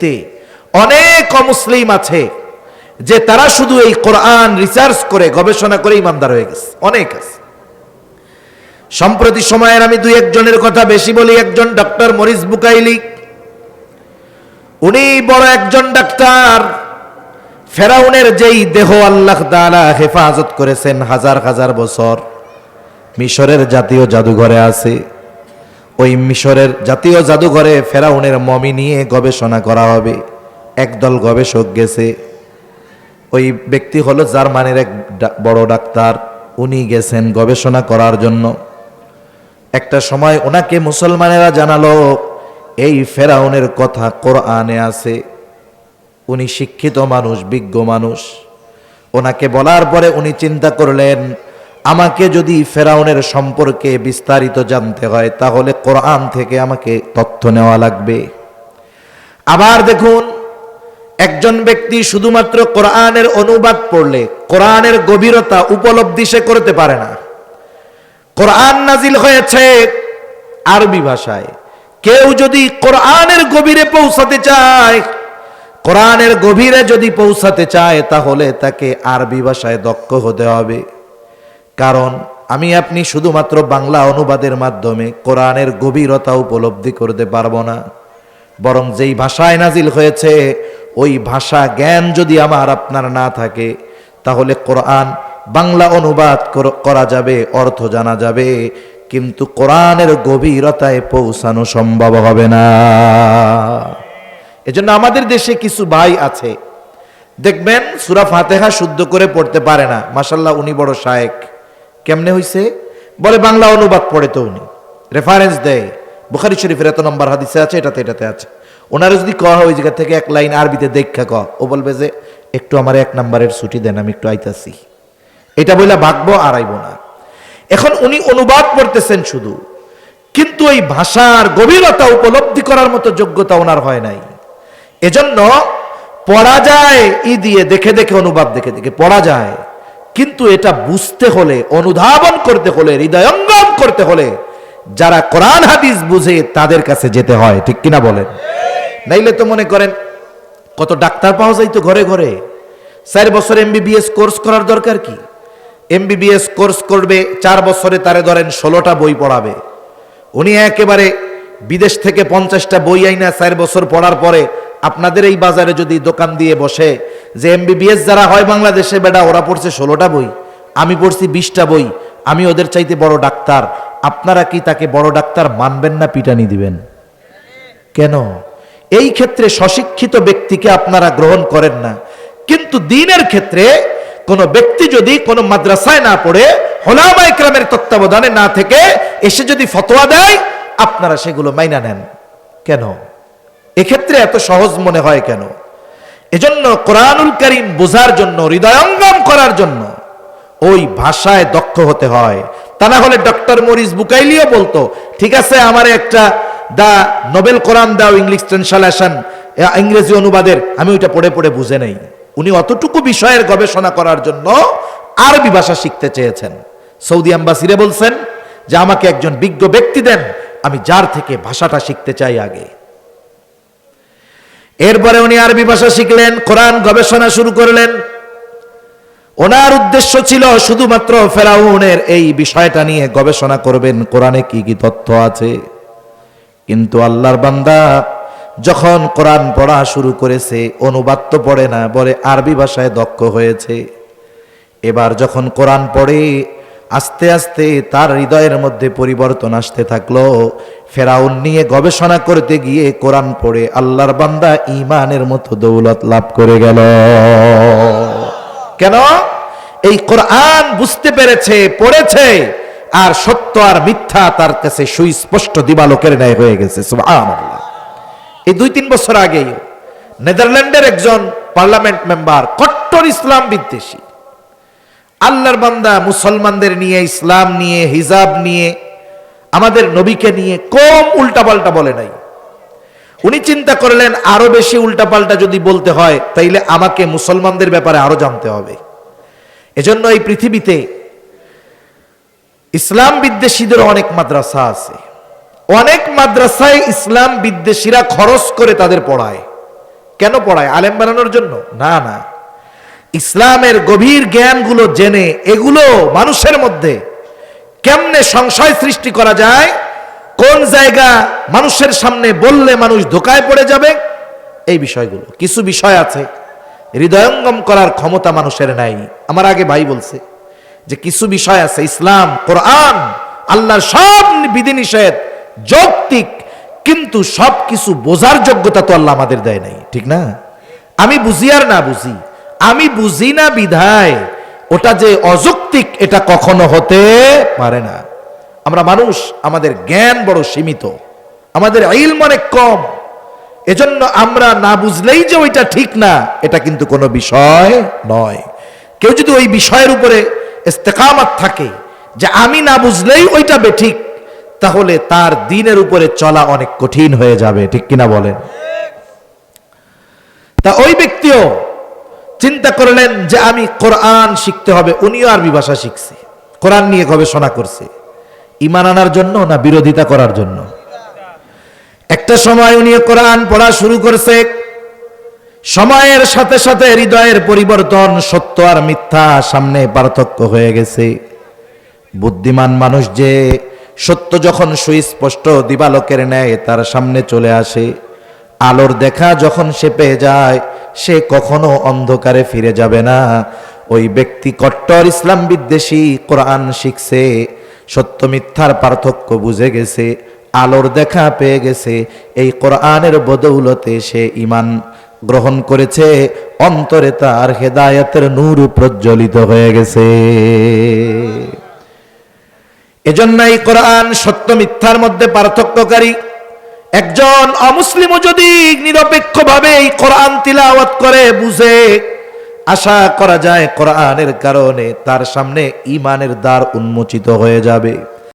তে অনেক অমুসলিম আছে যে তারা শুধু এই কোরআন রিসার্চ করে, গবেষণা করে ইমানদার হয়ে গেছে। অনেক আছে। সম্প্রতি সময়ের আমি দুই একজনের কথা বেশি বলি, একজন ডক্টর মরিস বুকাইলি। উনি বড় একজন ডাক্তার। ফেরাউনের যেই দেহ আল্লাহ তাআলা হেফাজত করেছেন হাজার হাজার বছর, মিশরের জাতীয় জাদুঘরে আছে। ওই মিশরের জাতীয় জাদুঘরে ফেরাউনের মমি নিয়ে গবেষণা করা হবে। একদল গবেষক গেছে। ওই ব্যক্তি হলো জার্মানির এক বড় ডাক্তার। উনি গেছেন গবেষণা করার জন্য। একটা সময় ওনাকে মুসলমানেরা জানালো, এই ফেরাউনের কথা কোরআনে আছে। উনি শিক্ষিত মানুষ, বিজ্ঞ মানুষ। ওনাকে বলার পরে উনি চিন্তা করলেন আমাকে যদি ফেরাউনের সম্পর্কে বিস্তারিত জানতে হয়, তাহলে কোরআন থেকে আমাকে তথ্য নেওয়া লাগবে। আবার দেখুন, একজন ব্যক্তি শুধুমাত্র কোরআনের অনুবাদ পড়লে, কোরআনের গভীরতা উপলব্ধি সে করতে পারে না। কোরআন নাজিল হয়েছে আরবি ভাষায়। কেউ যদি কোরআনের গভীরে পৌঁছাতে চায়, কোরআনের গভীরে যদি পৌঁছাতে চায়, তাহলে তাকে আরবি ভাষায় দক্ষ হতে হবে। কারণ আমি আপনি শুধুমাত্র বাংলা অনুবাদের মাধ্যমে কোরআনের গভীরতা উপলব্ধি করতে পারব না। বরং যেই ভাষায় নাজিল হয়েছে, ওই ভাষা জ্ঞান যদি আমার আপনার না থাকে, তাহলে কোরআন বাংলা অনুবাদ করা যাবে, অর্থ জানা যাবে, কিন্তু কোরআনের গভীরতায় পৌঁছানো সম্ভব হবে না। এজন্য আমাদের দেশে কিছু ভাই আছে। দেখবেন সুরা ফাতেহা শুদ্ধ করে পড়তে পারে না। মাসাল্লাহ উনি বড় শায়েক। কেমনে হইছে? বলে, বাংলা অনুবাদ পড়ে তো উনি। রেফারেন্স দেয়। বুখারি শরীফের এত নম্বর হাদিসে আছে, এটাতে এটাতে আছে। ওনারা যদি কহ ওই জায়গা থেকে এক লাইন আরবিতে দেখা ক ও বলবে যে, একটু আমার এক নম্বরের ছুটি দেন, আমি একটু আইতাছি। এটা বইলা ভাগবো আর আইব না। এখন উনি অনুবাদ পড়তেছেন শুধু। কিন্তু এই ভাষার গভীরতা উপলব্ধি করার মতো যোগ্যতা ওনার হয় নাই। এজন্য পড়া যায়, ই দিয়ে দেখে দেখে, অনুবাদ দেখে দেখে, পড়া যায়। কিন্তু এটা বুঝতে হলে, অনুধাবন করতে হলে, হৃদয়ঙ্গম করতে হলে যারা কোরআন, হাদিস বুঝে তাদের কাছে যেতে হয়, ঠিক কিনা বলেন? নাইলে তো মনে করেন কত ডাক্তার পাওয়া যায় তো ঘরে ঘরে। চার বছর এমবিবিএস কোর্স করার দরকার কি? এমবিবিএস কোর্স করবে, চার বছরে তারে ধরেন ষোলোটা বই পড়াবে। উনি একেবারে বিদেশ থেকে পঞ্চাশটা বই আইনা চার বছর পড়ার পরে আপনাদের এই বাজারে যদি দোকান দিয়ে বসে যে এমবিবিএস যারা হয় বাংলাদেশে, বেটা ওরা পড়ছে ষোলোটা বই, আমি পড়ছি বিশটা বই, আমি ওদের চাইতে বড় ডাক্তার। আপনারা কি তাকে বড় ডাক্তার মানবেন না পিটানি দিবেন? কেন? এই ক্ষেত্রে সশিক্ষিত ব্যক্তিকে আপনারা গ্রহণ করেন না। কিন্তু দিনের ক্ষেত্রে কোন ব্যক্তি যদি কোনো মাদ্রাসায় না পড়ে হোলামা ইকরামের তত্ত্বাবধানে না থেকে এসে যদি ফতোয়া দেয়, আপনারা সেগুলো মাইনা নেন। কেন? এক্ষেত্রে এত সহজ মনে হয় কেন? এজন্য কোরআনুল করিম বোঝার জন্য, হৃদয়ঙ্গম করার জন্য ওই ভাষায় দক্ষ হতে হয়। তা না হলে ডক্টর মরিস বুকাইলিও বলতো, ঠিক আছে, আমার একটা দা নোবেল কোরআন দাও, ইংলিশ ট্রান্সলেশন ইংরেজি অনুবাদের, আমি ওইটা পড়ে পড়ে বুঝে নেই। উনি অতটুকু বিষয়ের গবেষণা করার জন্য আরবি ভাষা শিখতে চেয়েছেন। সৌদি আম্বাসিরে বলছেন যে, আমাকে একজন বিজ্ঞ ব্যক্তি দেন, আমি যার থেকে ভাষাটা শিখতে চাই আগে। এরপরে উনি আরবি ভাষা শিখলেন, কোরআন গবেষণা শুরু করলেন। ওনার উদ্দেশ্য ছিল শুধুমাত্র ফেরাউনের এই বিষয়টা নিয়ে গবেষণা করবেন, কোরআনে কি কি তথ্য আছে। কিন্তু আল্লাহর বান্দা যখন কোরআন পড়া শুরু করেছে, অনুবাদ তো পড়ে না, বলে আরবি ভাষায় দক্ষ হয়েছে। এবার যখন কোরআন পড়ে আস্তে আস্তে তার হৃদয়ের মধ্যে পরিবর্তন আসতে থাকল। ফেরাউন নিয়ে গবেষণা করতে গিয়ে কোরআন পড়ে আল্লাহর বান্দা ইমানের মতো দৌলত লাভ করে গেল। কেন? এই কোরআন বুঝতে পেরেছে, পড়েছে, আর সত্য আর মিথ্যা তার কাছে সুস্পষ্ট দিবালোকের ন্যায় হয়ে গেছে এই দুই তিন বছর আগেই নেদারল্যান্ডের একজন পার্লামেন্ট মেম্বার কট্টর ইসলাম বিদ্বেষী আল্লাহর বান্দা মুসলমানদের নিয়ে, ইসলাম নিয়ে, হিজাব নিয়ে, আমাদের নবীকে নিয়ে কম উল্টাপাল্টা বলে নাই। উনি চিন্তা করলেন, আরও বেশি উল্টাপাল্টা যদি বলতে হয়, তাইলে আমাকে মুসলমানদের ব্যাপারে আরও জানতে হবে। এজন্য এই পৃথিবীতে ইসলাম বিদ্বেষীদের অনেক মাদ্রাসা আছে। অনেক মাদ্রাসায় ইসলাম বিদ্বেষীরা খরচ করে তাদের পড়ায়। কেন পড়ায়? আলেম বানানোর জন্য? না না। ইসলামের গভীর জ্ঞানগুলো জেনে এগুলো মানুষের মধ্যে কেমনে সংশয় সৃষ্টি করা যায়, কোন জায়গা মানুষের সামনে বললে মানুষ ধোকায় পড়ে যাবে, এই বিষয়গুলো। কিছু বিষয় আছে, হৃদয়ঙ্গম করার ক্ষমতা মানুষের নাই। আমার আগে ভাই বলছে যে কিছু বিষয় আছে, ইসলাম, কোরআন, আল্লাহর সব বিধিনিষেধ, যৌক্তিক, কিন্তু সব কিছু বোঝার যোগ্যতা তো আল্লাহ আমাদের দেয় নাই, ঠিক না? আমি বুঝি আর না বুঝি। আমি বুঝি না বিধায়, ওটা যে অযৌক্তিক, এটা কখনো হতে পারে না। আমরা মানুষ, আমাদের জ্ঞান বড় সীমিত, আমাদের ইলম অনেক কম। এজন্য আমরা না বুঝলেই যে ওইটা ঠিক না, এটা কিন্তু কোনো বিষয় নয়। কেউ যদি ওই বিষয়ের উপরে ইস্তেকামাত থাকে যে আমি না বুঝলেই ওইটা বেঠিক, তাহলে তার দিনের উপরে চলা অনেক কঠিন হয়ে যাবে, ঠিক কিনা বলেন? তা ওই ব্যক্তিও চিন্তা করলেন যে আমি কোরআন শিখতে হবে, উনিও আরবি ভাষা শিখছে, কোরআন নিয়ে গবেষণা করছে। ইমান আনার জন্য না বিরোধিতা করার জন্য? একটা সময় উনি কোরআন পড়া শুরু করছে, সময়ের সাথে সাথে হৃদয়ের পরিবর্তন, সত্য আর মিথ্যা সামনে পার্থক্য হয়ে গেছে। বুদ্ধিমান মানুষ যে সত্য যখন সুস্পষ্ট দিবালোকের ন্যায় তার সামনে চলে আসে, আলোর দেখা যখন সে পেয়ে যায় সে কখনো অন্ধকারে ফিরে যাবে না। ওই ব্যক্তি কট্টর ইসলাম বিদ্বেষী, কোরআন শিখছে, সত্য মিথ্যার পার্থক্য বুঝে গেছে, আলোর দেখা পেয়ে গেছে, এই কোরআনের বদৌলতে সে ইমান গ্রহণ করেছে, অন্তরে তার হেদায়তের নূর প্রজ্বলিত হয়ে গেছে। এজন্য এই কোরআন সত্য মিথ্যার মধ্যে পার্থক্যকারী একজন অমুসলিমও যদি নিরপেক্ষভাবে এই কোরআন তিলাওয়াত করে, বুঝে, আশা করা যায় কোরআনের কারণে তার সামনে ইমানের দ্বার উন্মোচিত হয়ে যাবে।